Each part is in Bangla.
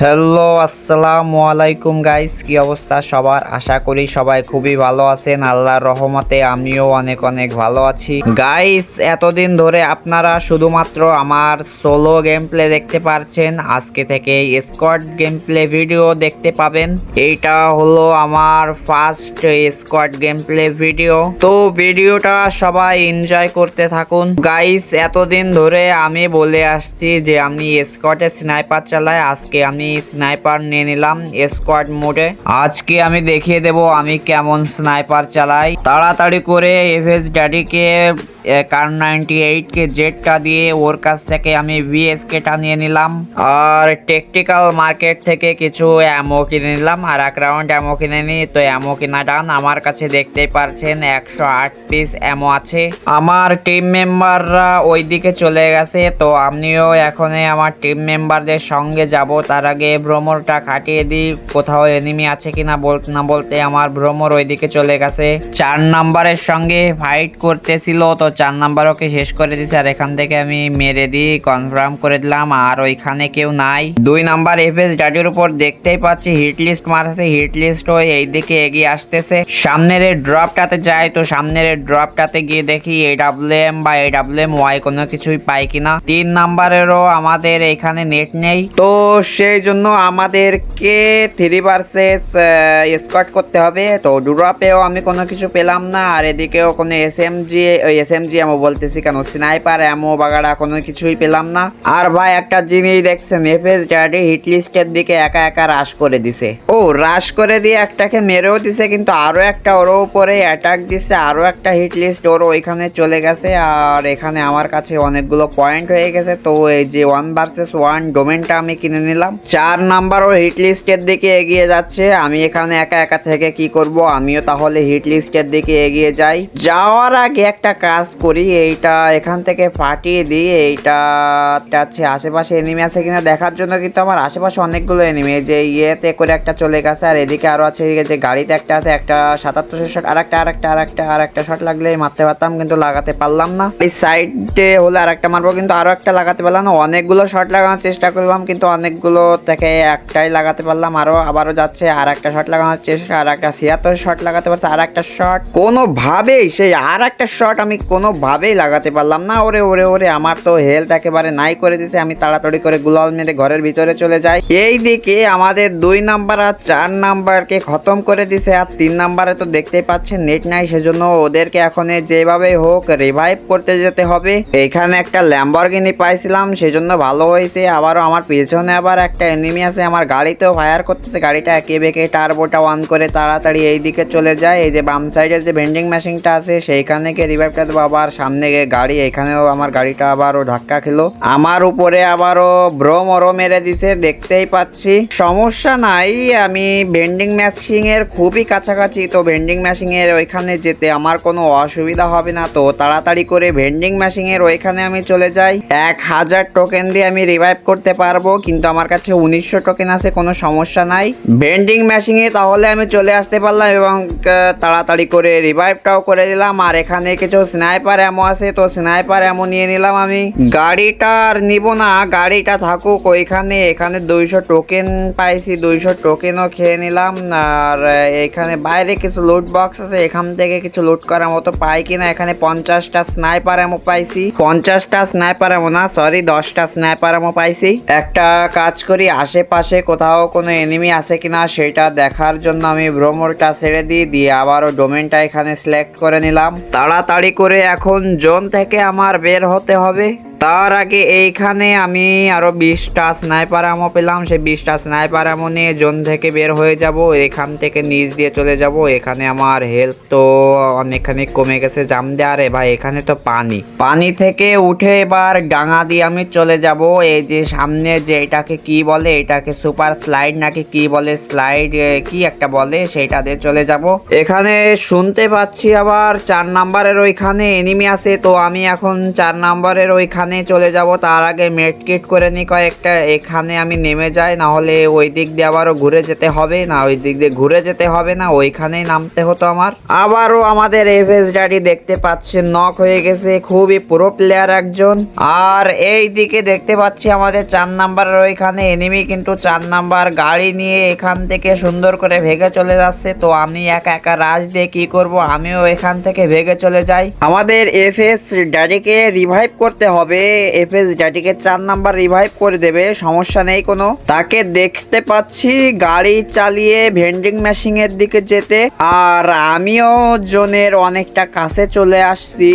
হ্যালো, আসসালামু আলাইকুম গাইস কি অবস্থা সবার? আশা করি সবাই খুবই ভালো আছেন, আল্লাহর রহমতে আমিও অনেক অনেক ভালো আছি। গাইস এতদিন ধরে আপনারা শুধুমাত্র আমার সোলো গেম প্লে দেখতে পারছেন, আজকে থেকে স্কোয়াড গেম প্লে ভিডিও দেখতে পাবেন। এইটা হলো আমার first squad game play video তো ভিডিওটা সবাই এনজয় করতে থাকুন। গাইস এতদিন ধরে আমি বলে আসছি যে আমি স্কোয়াডে স্নাইপার চালাই, আজকে আমি স্নাইপার নিয়ে নিলাম স্কোয়াড মোডে আজকে আমি দেখিয়ে দেব আমি কেমন স্নাইপার চালাই। তাড়াতাড়ি করে এফএস ড্যাডিকে কার নাইনটি এইট কে জেটটা দিয়ে ওর কাছ থেকে আমি ভিএসকে টা নিয়ে নিলাম। আর টেকটিক্যাল মার্কেট থেকে কিছু অ্যামো কিনে নিলাম। আর এক রাউন্ড অ্যামো কিনে নিই তো অ্যামো কিনা ডান আমার কাছে দেখতেই পারছেন একশো আট পিস অ্যামো আছে। আমার টিম মেম্বাররা ওইদিকে চলে গেছে। তো আমিও এখন আমার টিম মেম্বারদের সঙ্গে যাব। তার আগে ভ্রমরটা কাটিয়ে দিই, কোথাও এনিমি আছে কিনা বলতে না বলতে আমার ভ্রমর ওইদিকে চলে গেছে। চার নাম্বারের সঙ্গে ফাইট করতেছিল, তো চার নাম্বার ওকে শেষ করে দিছে। আর এখান থেকে আমি মেরে দিই কনফার্ম করে দিলাম, আর ওইখানে কেউ নাই। দুই নাম্বার এফ এস ডাডির উপর দেখতেই পাচ্ছি হিট লিস্ট মারছে হিট লিস্ট ওই এইদিকে এগিয়ে আসতেছে। সামনের ড্রপটাতে যাই, তো সামনের ড্রপটাতে গিয়ে দেখি এ এম বা এ এম ওয়াই কোনো কিছুই পাই কিনা। তিন নাম্বারেরও আমাদের এখানে নেট নেই। তো সেই জন্য আমাদেরকে থ্রি ভার্সেস স্কট করতে হবে। তো ড্রপেও আমি কোনো কিছু পেলাম না, আর এদিকেও কোনো S M G S M G এমও বলতেছি, কেন স্নাইপার এমও বাগাড়া কোনো কিছুই পেলাম না। আর ভাই, একটা জিনিস দেখছেন এফএস ড্যাডি হিট লিস্টের দিকে একা একা রাশ করে দিছে। ও রাশ করে দিয়ে একটাকে মেরেও দিছে, কিন্তু আরও একটা ওর উপরে অ্যাটাক দিছে আরও একটা হিটলিস্ট ওর ওইখানে চলে গেছে, আর এখানে আমার কাছে অনেকগুলো পয়েন্ট হয়ে গেছে। তো এই যে ওয়ান ভার্সেস ওয়ান ডোমেনটা আমি কিনে নিলাম। চার নাম্বার ও হিট লিস্টের দিকে এগিয়ে যাচ্ছে। আমি এখানে একা একা থেকে কি করব? আমিও তাহলে হিট লিস্টের দিকে এগিয়ে যাই। যাওয়ার আগে একটা কাজ করি। এইটা এখান থেকে ফাটিয়ে দিই। এইটা আছে আশেপাশে এনিমি আছে কিনা দেখার জন্য কিন্তু আমার আশেপাশে অনেকগুলো এনিমি যে ইয়েতে করে একটা চলে গেছে। আর এদিকে আরও আছে যে গাড়িতে একটা আছে, একটা সাতাত্তর শট আর একটা আর একটা আর একটা আর একটা শট লাগলে মারতে পারতাম কিন্তু লাগাতে পারলাম না। এই সাইডে হলে আর একটা মারবো কিন্তু আরও একটা লাগাতে পারলাম না। অনেকগুলো শট লাগানোর চেষ্টা করলাম কিন্তু অনেকগুলো থেকে একটাই লাগাতে পারলাম, আরও আবারও যাচ্ছে আর একটা শট লাগানোর চেষ্টা আর একটা ছিয়াত্তর শট লাগাতে পারছে আর একটা শট কোনোভাবেই, সেই আর একটা শট আমি কোনোভাবেই লাগাতে পারলাম না। ওরে ওরে ওরে, আমার তো হেলথ একেবারে নাই করে দিছে। আমি তাড়াতাড়ি করে গুলাল মেরে ঘরের ভিতরে চলে যাই। এই দিকে আমাদের দুই নাম্বার আর চার নাম্বারকে খতম করে দিছে, আর তিন নাম্বারে তো দেখতেই পাচ্ছেন নেট নাই, সেজন্য ওদেরকে এখন যেভাবে হোক রিভাইভ করতে যেতে হবে। এখানে একটা ল্যাম্বরগিনি পাইছিলাম, সেজন্য ভালো হয়েছে। আবারও আমার পেছনে আবার একটা এনিমি আছে আমার গাড়িতেও ফায়ার করতেছে। গাড়িটা একে বেঁকে টার্বোটা অন করে তাড়াতাড়ি এই দিকে চলে যায়। এই যে বাম সাইডে যে ভেন্ডিং মেশিনটা আছে, সেইখানে গিয়ে রিভাইভটা দেবো। আবার সামনে গিয়ে গাড়ি, এখানেও আমার গাড়িটা আবারও ধাক্কা খেলো। আমার উপরে আবারও ভ্রমরও মেরে দিছে, দেখতেই পাচ্ছি। সমস্যা নাই, আমি ভেন্ডিং মেশিন এর খুবই কাছাকাছি। তো ভেন্ডিং মেশিন এর ওইখানে যেতে আমার কোনো অসুবিধা হবে না। তো তাড়াতাড়ি করে ভেন্ডিং মেশিন এর ওইখানে আমি চলে যাই। এক হাজার টোকেন দিয়ে আমি রিভাইভ করতে পারব। কিন্তু আমার কাছে উনিশশো টোকেন আছে, কোনো সমস্যা নাই। ভেন্ডিং মেশিনে তাহলে আমি চলে আসতে পারলাম এবং তাড়াতাড়ি করে রিভাইভটাও করে দিলাম। আর এখানে কিছু স্নাইপার এমন আছে, তো স্নাইপার এমন নিয়ে নিলাম আমি। গাড়িটা আর নিব না, গাড়িটা থাকুক, ওইখানে, এখানে দুইশো টোকেন পাইছি, দুইশো টোকেনও খেয়ে নিলাম। আর এখানে বাইরে কিছু লুট বক্স আছে, এখান থেকে কিছু লুট করার মতো পাই কিনা, এখানে পঞ্চাশটা স্নাইপার এমো পাইছি। পঞ্চাশটা স্নাইপার এমো না সরি দশটা স্নাইপার এমো পাইছি। একটা কাজ করি আশেপাশে কোথাও কোনো এনিমি আছে কিনা সেটা দেখার জন্য আমি ভ্রমরটা ছেড়ে দিই, দিয়ে আবারও ডোমেনটা এখানে সিলেক্ট করে নিলাম। তাড়াতাড়ি করে এখন জোন থেকে আমার বের হতে হবে। তার আগে এইখানে আমি আরও বিশটা স্নাইপার আমো পেলাম। সেই বিশটা স্নাইপার আমো নিয়ে জোন থেকে বের হয়ে যাব। এখান থেকে নিচ দিয়ে চলে যাব। এখানে আমার হেলথ তো অনেকখানি কমে গেছে। জাম দিয়ে আরে ভাই, এখানে তো পানি। পানি থেকে উঠে এবার ডাঙা দিয়ে আমি চলে যাব। এই যে সামনে যে এটাকে কি বলে? এটাকে সুপার স্লাইড নাকি কি বলে? স্লাইড কি একটা বলে? সেটা দিয়ে চলে যাব। এখানে শুনতে পাচ্ছি আবার চার নাম্বারের ওইখানে এনিমি আছে। তো আমি এখন চার নাম্বারের ওইখানে ওইখানে চলে যাব। তার আগে মেডকিট করে নি কয়েকটা। এখানে আমি নেমে যাই না হলে ওই দিক দিয়ে আবারও ঘুরে যেতে হবে না, ওই দিক দিয়ে ঘুরে যেতে হবে না, ওইখানেই নামতে হতো আমার। আবারও আমাদের এফএস ড্যাডি দেখতে পাচ্ছেন নক হয়ে গেছে, খুবই প্রো প্লেয়ার একজন। আর এই দিকে দেখতে পাচ্ছি আমাদের চার নাম্বারের ওইখানে এনিমি কিন্তু চার নাম্বার গাড়ি নিয়ে এখান থেকে সুন্দর করে ভেগে চলে যাচ্ছে। তো আমি একা একা রাজ দিয়ে কি করব? আমিও এখান থেকে ভেগে চলে যাই। আমাদের এফএস ড্যাডিকে রিভাইভ করতে হবে। এফএস ড্যাডিকে চার নাম্বার রিভাইভ করে দেবে, সমস্যা নেই কোনো। তাকে দেখতে পাচ্ছি গাড়ি চালিয়ে ভেন্ডিং মেশিন এর দিকে যেতে। আর আমিও জোনের অনেকটা কাছে চলে আসছি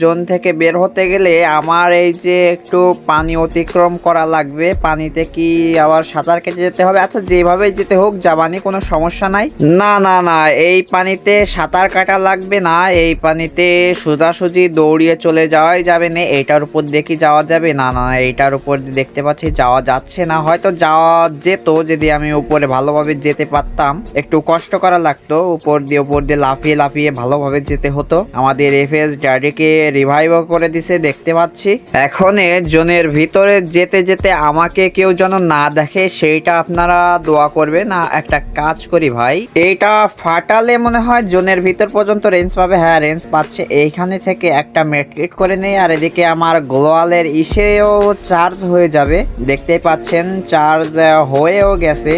জোন থেকে বের হতে গেলে আমার এই যে একটু পানি অতিক্রম করা লাগবে, পানিতে কি আবার সাঁতার কেটে যেতে হবে? আচ্ছা যেভাবে যেতে হোক, যাবানি কোনো সমস্যা নাই। না না না, এই পানিতে সাঁতার কাটা লাগবে না, এই পানিতে সোজাসুজি দৌড়িয়ে চলে যাওয়াই যাবে না এইটার উপর দেখি যাওয়া যাবে? না না এইটার উপর দেখতে পাচ্ছি যাওয়া যাচ্ছে না। হয়তো যাওয়া যেত যদি আমি উপরে ভালোভাবে যেতে পারতাম। একটু কষ্ট করা লাগতো, উপর দিয়ে উপর দিয়ে লাফিয়ে লাফিয়ে ভালোভাবে যেতে হতো। আমাদের এফ এস ড্যাডিকে রিভাইভ করে দিছে, দেখতে পাচ্ছি। এখন জোনের ভিতরে যেতে যেতে আমাকে কেউ যেন না দেখে, সেইটা আপনারা দোয়া করবে না একটা কাজ করি ভাই, এইটা ফাটালে মনে হয় জোনের ভিতর পর্যন্ত রেঞ্জ পাবে। হ্যাঁ রেঞ্জ পাচ্ছে। এইখানে থেকে একটা মেটকিট করে নেই, আর এদিকে আমার গ্লোয়ালের ইসেও চার্জ হয়ে যাবে। দেখতেই পাচ্ছেন, চার্জ হয়েও গেছে।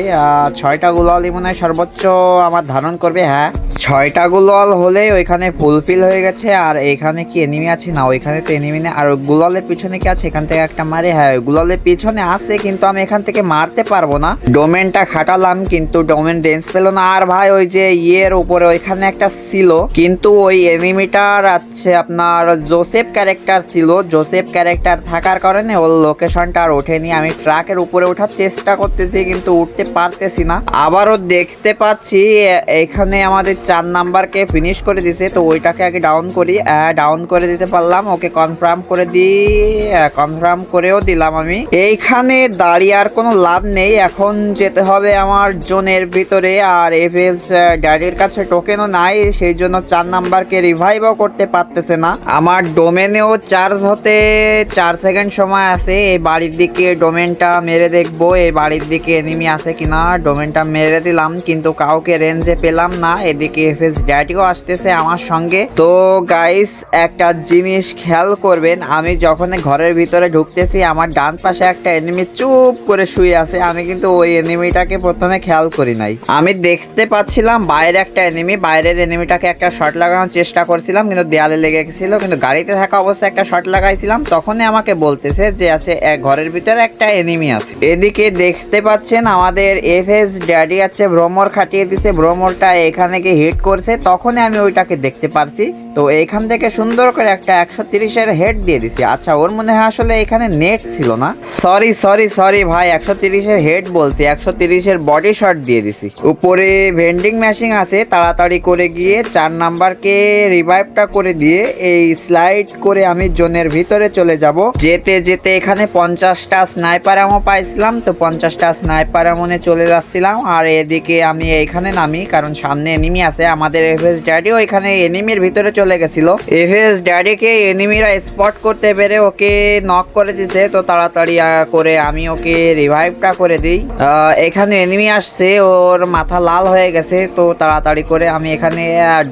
ছয়টা গ্লোয়ালই মনে হয় সর্বোচ্চ আমার ধারণ করবে। হ্যাঁ ছয়টা গ্লোয়াল হলে ওইখানে ফুলফিল হয়ে গেছে। আর এখানে কি এনিমি আছে? না, ওইখানে তো এনিমি নেই। আর গুলালের পিছনে কি আছে? এখান থেকে একটা মারে। হ্যাঁ গুলালের পিছনে আছে, কিন্তু আমি এখান থেকে মারতে পারব না। ডোমেনটা খাটালাম, কিন্তু ডোমেন রেঞ্জ পেল না। আর ভাই, ওই যে ইয়ের উপরে ওইখানে একটা ছিল, কিন্তু ওই এনিমিটার আছে আপনার জোসেফ ক্যারেক্টার ছিল। জোসেফ ক্যারেক্টার থাকার কারণে ওর লোকেশনটা আর ওঠেনি। আমি ট্রাকের উপরে ওঠার চেষ্টা করতেছি, কিন্তু উঠতে পারতেছি না। আবারও দেখতে পাচ্ছি, এখানে আমাদের চার নাম্বারকে ফিনিশ করে দিছে, তো ওইটাকে আগে ডাউন করি। ডাউন করে দিতে পারলাম, ওকে কনফার্ম করে দিই কনফার্ম করেও দিলাম আমি। এইখানে দাঁড়িয়ে আর কোনো লাভ নেই, এখন যেতে হবে আমার জোনের ভিতরে, আর এফএস ড্যাডির কাছে টোকেনও নাই, সেই জন্য চার নাম্বারকে রিভাইভও করতে পারতেছে না। আমার ডোমেনেও চার্জ হতে চার সেকেন্ড সময় আছে, এই বাড়ির দিকে ডোমেনটা মেরে দেখব, এই বাড়ির দিকে এনিমি আছে কিনা, ডোমেনটা মেরে দিলাম, কিন্তু কাউকে রেঞ্জে পেলাম না, এদিকে এফএস ড্যাডিও আসতেছে আমার সঙ্গে। তো গাইস একটা জিনিস খেয়াল করবেন, আমি যখন ঘরের ভিতরে ঢুকতেছি, আমার ডান পাশে একটা এনিমি চুপ করে শুয়ে আছে, আমি কিন্তু ওই এনিমিটাকে প্রথমে খেয়াল করি নাই। আমি দেখতে পাচ্ছিলাম বাইরে একটা এনিমি বাইরের এনিমিটাকে একটা শট লাগানোর চেষ্টা করছিলাম, কিন্তু দেয়ালে লেগে গেছিল, কিন্তু গাড়িতে থাকা অবস্থায় একটা শট লাগাইছিলাম তখনই আমাকে বলতেছে যে আছে এক ঘরের ভিতরে একটা এনিমি আছে। এদিকে দেখতে পাচ্ছেন আমাদের এফ এস ড্যাডি আছে, ভ্রমর খাটিয়ে দিছে, ভ্রমরটা এখানে গিয়ে হিট করছে, তখনই আমি ওইটাকে দেখতে পারছি। তো এইখান থেকে সুন্দর করে একটা একশো তিরিশের হেড দিয়ে দিছি। আচ্ছা ওর মনে হয় আসলে এখানে নেট ছিল না। সরি সরি সরি ভাই, একশো তিরিশের হেড বলছি, একশো তিরিশের বডি শট দিয়ে দিছি। উপরে ভেন্ডিং মেশিন আছে, তাড়াতাড়ি করে গিয়ে চার নাম্বারকে রিভাইভটা করে দিয়ে এই স্লাইড করে আমি জোনের ভিতরে চলে যাব। যেতে যেতে এখানে পঞ্চাশটা স্নাইপার এমন পাইছিলাম, তো পঞ্চাশটা স্নাইপার এমনে চলে যাচ্ছিলাম। আর এদিকে আমি এইখানে নামি, কারণ সামনে এনিমি আছে। আমাদের এফএস ড্যাডিও এখানে এনিমির ভিতরে চলে গেছিল। এফএস ড্যাডিকে এনিমিরা স্পট করতে পেরে ওকে নক করে দিছে, তো তাড়াতাড়ি করে আমি ওকে রিভাইভটা করে দিই। এখানে এনিমি আসছে, ওর মাথা লাল হয়ে গেছে, তো তাড়াতাড়ি করে আমি এখানে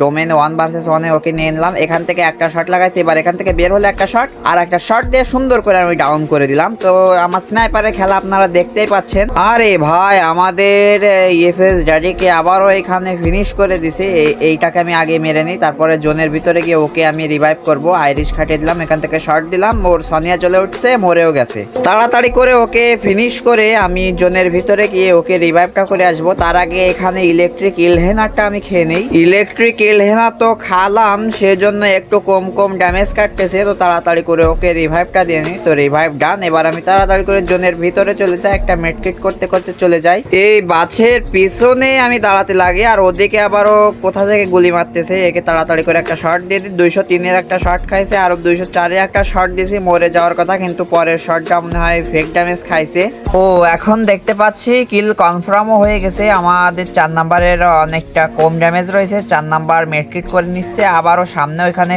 ডোমেন ওয়ান ভার্সেস ওয়ানে ওকে নিয়ে নিলাম। এখান থেকে একটা শট লাগাইছি, এবার এখান থেকে বের হলে একটা শট আর একটা শট দিয়ে সুন্দর করে আমি ডাউন করে দিলাম। তো আমার স্নাইপারের খেলা আপনারা দেখতেই পাচ্ছেন। আরে ভাই, আমাদের ইএফএস ড্যাডিকে আবারও এখানে ফিনিশ করে দিছে। এইটাকে আমি আগে মেরে নিই, তারপরে জোনের ভিতরে গিয়ে ওকে আমি রিভাইভ করব। আইরিশ খাটিয়ে দিলাম, এখান থেকে শর্ট দিলাম। ওর সনিয়া চলে উঠছে, মরেও গেছে। তাড়াতাড়ি করে ওকে ফিনিশ করে আমি জোনের ভিতরে গিয়ে ওকে রিভাইভটা করে আসব। তার আগে এখানে ইলেকট্রিক ইলহেনারটা আমি খেয়ে নেই। ইলেকট্রিক ইলহেনা তো খালাম, সেজন্য একটু কম কম ড্যামেজ কাটতেছে। তো তাড়াতাড়ি করে ওকে রিভাইভটা দিয়ে নিই। তো রিভাইভ ডান এবার আমি তাড়াতাড়ি করে জোনের ভিতরে চলে যাই। একটা মেডকিট করতে করতে চলে যাই। এই বাছের পিছনে আমি দাঁড়াতে লাগে। আর ওদিকে আবারও কোথা থেকে গুলি মারতেছে, একে তাড়াতাড়ি করে একটা শর্ট দিয়ে দুইশো তিনের একটা শর্ট খাইছে, আর দুইশো চারের একটা শর্ট দিয়েছি, মরে যাওয়ার কথা, কিন্তু পরের শর্টটা মনে হয় ফেক ড্যামেজ খাইছে। ও, এখন দেখতে পাচ্ছি কিল কনফার্মও হয়ে গেছে, আমাদের চার নাম্বারের অনেকটা কম ড্যামেজ রয়েছে, চার নাম্বার মেট্রিট করে নিচ্ছে, আবারও সামনে ওইখানে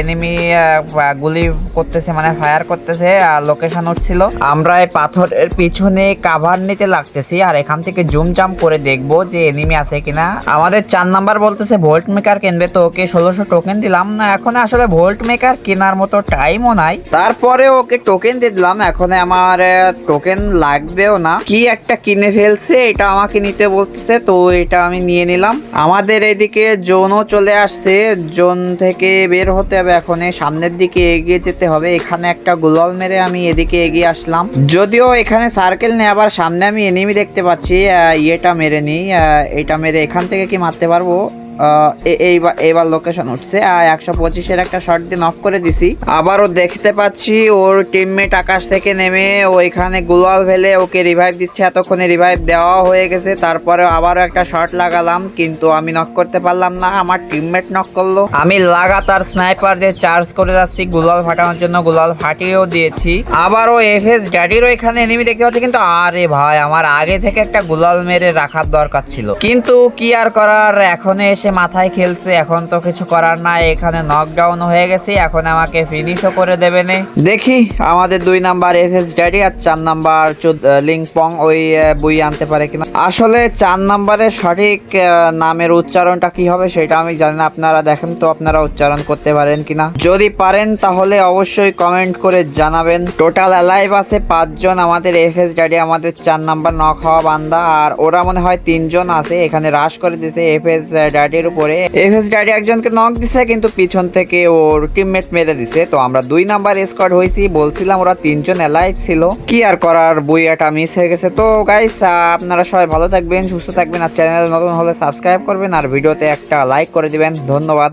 এনিমি গুলি করতেছে মানে ফায়ার করতেছে লোকেশন উঠছিল। আমরা এই পাথরের পিছনে কাভার নিতে লাগতেছি, আর এখান থেকে জুম জাম করে দেখব যে এনিমি আছে কিনা। আমাদের চার নাম্বার বলতেছে ভোল্ট মেকার কিনবে তো ওকে ষোলোশো টোকেন দিলাম না, এখন আসলে ভোল্ট মেকার কেনার মতো টাইমও নাই। তারপরে ওকে টোকেন দিয়ে দিলাম, এখন আমার টোকেন লাগবেও না। কি একটা কিনে ফেলছে, এটা আমাকে নিতে বলতেছে, তো এটা আমি নিয়ে নিলাম। আমাদের এদিকে জোনও চলে আসছে জোন থেকে বের হতে হবে এখন সামনের দিকে এগিয়ে যেতে হবে। এখানে একটা গুলাল মেরে আমি এদিকে এগিয়ে আসলাম। যদিও এখানে সার্কেল নেই আবার সামনে আমি এনিমি দেখতে পাচ্ছি ইয়েটা মেরে নিই এটা মেরে এখান থেকে কি মারতে পারব? এইবার এইবার লোকেশন উঠছে। আর একশো পঁচিশের একটা শর্ট দিয়ে নক করে দিছি। আবারও দেখতে পাচ্ছি ওর টিমমেট আকাশ থেকে নেমে ওইখানে গুলাল ফেলে ওকে রিভাইভ দিচ্ছে। এতক্ষণে রিভাইভ দেওয়া হয়ে গেছে। তারপরে আবারও একটা শর্ট লাগালাম, কিন্তু আমি নক করতে পারলাম না। আমার টিমমেট নক করল। আমি লাগাতার স্নাইপার দিয়ে চার্জ করে যাচ্ছি। গুলাল ফাটানোর জন্য গুলাল ফাটিয়েও দিয়েছি। আবারও এফএস ড্যাডিরও এখানে এনিমি দেখতে পাচ্ছি। কিন্তু আরে ভাই, আমার আগে থেকে একটা গুলাল মেরে রাখার দরকার ছিল। কিন্তু কি আর করার? এখন এসে মাথায় খেলছে, এখন তো কিছু করার নাই, এখানে নকডাউন হয়ে গেছে, এখন আমাকে ফিনিশও করে দেবে নে। দেখি, আমাদের দুই নাম্বার এফএস ড্যাডি আর চার নাম্বার লিঙ্ক পং ওই বই আনতে পারে কিনা। আসলে চার নাম্বারের সঠিক নামের উচ্চারণটা কি হবে সেটা আমি জানি না, আপনারা দেখেন তো আপনারা উচ্চারণ করতে পারেন কিনা। যদি পারেন তাহলে অবশ্যই কমেন্ট করে জানাবেন। টোটাল অ্যালাইভ আছে পাঁচজন আমাদের এফএস ড্যাডি, আমাদের চার নাম্বার নক হওয়া বান্দা, আর ওরা মনে হয় তিনজন আছে, এখানে রাশ করে দিছে এফএস ড্যাডির উপরে। এফএস ডাডি একজনকে নক দিছে, কিন্তু পিছন থেকে ওর টিমমেট মেরে দিছে। তো আমরা দুই নাম্বার স্কোয়াড হয়েছি বলছিলাম ওরা তিনজন অ্যালাইভ ছিল। কি আর করার বইয়াটা মিস হয়ে গেছে। তো গাইস আপনারা সবাই ভালো থাকবেন, সুস্থ থাকবেন, আর চ্যানেল নতুন হলে সাবস্ক্রাইব করবেন, আর ভিডিওতে একটা লাইক করে দিবেন। ধন্যবাদ।